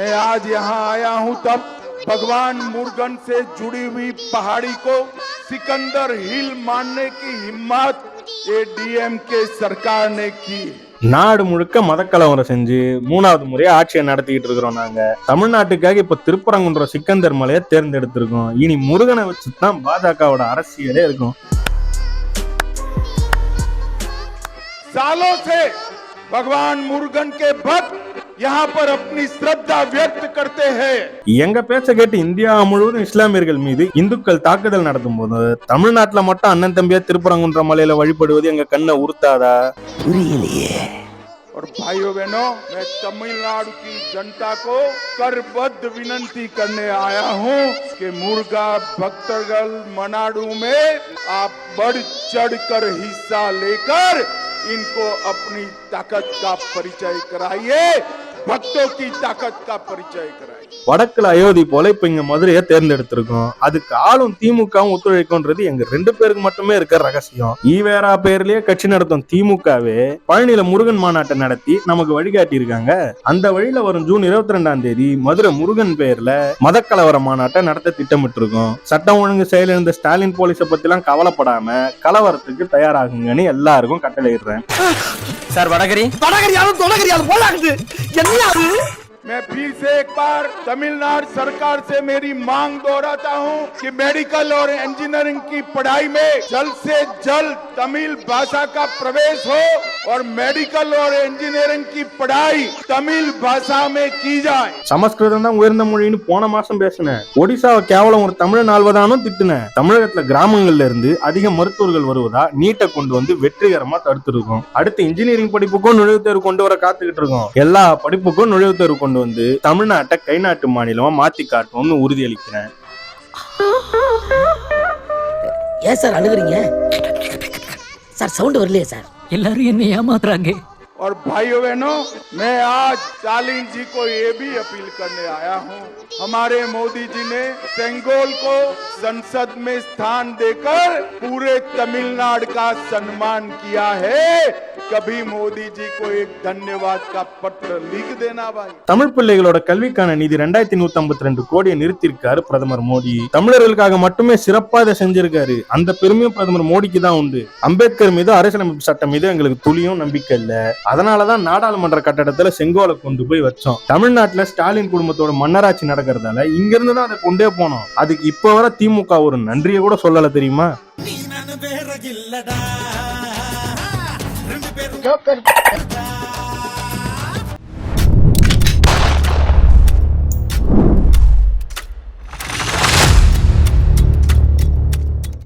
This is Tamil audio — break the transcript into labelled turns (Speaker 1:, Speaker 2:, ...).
Speaker 1: मैं आज यहाँ आया हूँ तब भगवान मुर्गन से जुड़ी हुई पहाड़ी को सिकंदर हिल मानने की हिम्मत ये डीएमके सरकार ने की है
Speaker 2: நாடு முழுக்க மதக்கலவரம் செஞ்சு மூணாவது முறையா ஆட்சியை நடத்திக்கிட்டு இருக்கிறோம் நாங்க தமிழ்நாட்டுக்காக இப்ப திருப்பரங்குன்ற சிக்கந்தர் மலையை தேர்ந்தெடுத்திருக்கோம் இனி முருகனை வச்சு தான் பாஜகவோட அரசியலே இருக்கும்
Speaker 1: सालों से भगवान मुर्गन के भक्त यहाँ पर अपनी श्रद्धा व्यक्त करते हैं
Speaker 2: எங்க பேச்ச கேட்டு இந்தியா முழுவதும் இஸ்லாமியர்கள் மீது இந்துக்கள் தாக்குதல் நடத்தும் போது தமிழ்நாட்டுல மட்டும் அண்ணன் தம்பியா திருப்பரங்குன்ற மலையில வழிபடுவது எங்க கண்ணை உறுத்தாதா
Speaker 1: और भाइयों बहनों मैं तमिलनाडु की जनता को करबद्ध विनंती करने आया हूँ कि मुर्गा भक्तगल मनाडू में आप बढ़ चढ़ कर हिस्सा लेकर इनको अपनी ताकत का परिचय कराइए
Speaker 2: வடக்குல அயோத்தி போல இப்ப இங்க மதுரையை தேர்ந்தெடுத்திருக்கோம். அதுக்கு ஆளும் திமுகவும் ஒத்துழைக்கும்ன்றது எங்க ரெண்டு பேருக்கு மட்டுமே இருக்கிற ரகசியம். ஈவேரா பேர்லயே கட்சி நடத்தும் திமுகவே பழனியில முருகன் மாநாட்டை நடத்தி நமக்கு வழிகாட்டி இருக்காங்க அந்த வழியில வரும் ஜூன் இருபத்தி ரெண்டாம் தேதி மதுரை முருகன் பேர்ல மதக்கலவர மாநாட்டை நடத்த திட்டமிட்டு இருக்கோம் சட்டம் ஒழுங்கு செயலிருந்த ஸ்டாலின் போலீஸை பத்தி எல்லாம் கவலைப்படாம கலவரத்துக்கு தயாராகுங்கன்னு எல்லாருக்கும் கட்டளையிடுறேன்.
Speaker 3: சார் வடகரி.
Speaker 4: வடகரியாலும் தொடகரியாலும் போலாகுது என்ன அது?
Speaker 1: मैं फिर से एक बार तमिलनाडु सरकार से मेरी मांग दोहराता हूं कि मेडिकल और इंजीनियरिंग की पढ़ाई में जल्द से जल्द तमिल भाषा का प्रवेश हो और मेडिकल और इंजीनियरिंग की पढ़ाई तमिल भाषा में की जाए
Speaker 2: சமஸ்கிருதம் தான் உயர்ந்த மொழின்னு போன மாசம் பேசினேன் ஒடிசாவை கேவலம் ஒரு தமிழன் ஆள்வதானும் திட்டுனேன் தமிழகத்துல கிராமங்கள்ல இருந்து அதிக மருத்துவர்கள் வருவதா நீட்டை கொண்டு வந்து வெற்றிகரமா தடுத்திருக்கோம் அடுத்து இன்ஜினியரிங் படிப்புக்கும் நுழைவுத் தேர்வு கொண்டு வர காத்துக்கிட்டு இருக்கோம் எல்லா படிப்புக்கும் நுழைவுத் தேர்வு கொண்டு வந்து தமிழ்நாட்டை கைநாட்டு மாநிலமா மாத்தி காட்டுவோம்னு உறுதியளிக்கிறேன்
Speaker 4: ஏன் சார் அழுகுறீங்க சார் சவுண்ட் வரலையே சார்
Speaker 5: எல்லாரும் என்னை ஏமாத்துறாங்க
Speaker 1: और भाइयों बहनों मैं आज स्टालिन जी को ये भी अपील करने आया हूँ हमारे मोदी जी ने सेंगोल को संसद में स्थान देकर पूरे तमिलनाडु का सम्मान किया है கபி மோதி ஜி கோ தன்யவாத்
Speaker 2: தமிழ் பிள்ளைகளோட கல்விக்கான நிதி ரெண்டாயிரத்தி நூத்தி ஐம்பத்தி ரெண்டு கோடியை நிறுத்தியிருக்காரு பிரதமர் மோடி. தமிழர்களுக்காக மட்டுமே சிறப்பாக இதை செஞ்சிருக்காரு. அந்த பெருமையும் பிரதமர் மோடிக்கு தான் உண்டு. அம்பேத்கர் மீது அரசியலமைப்பு சட்டம் மீது எங்களுக்கு துளியும் நம்பிக்கை இல்ல. அதனாலதான் நாடாளுமன்ற கட்டடத்துல செங்கோலை கொண்டு போய் வச்சோம். தமிழ்நாட்டுல ஸ்டாலின் குடும்பத்தோட மன்னராட்சி நடக்கிறதால இங்க இருந்து தான் அதை கொண்டே போனோம். அதுக்கு இப்ப வர திமுக ஒரு நன்றியை கூட சொல்லல தெரியுமா?
Speaker 6: Joker.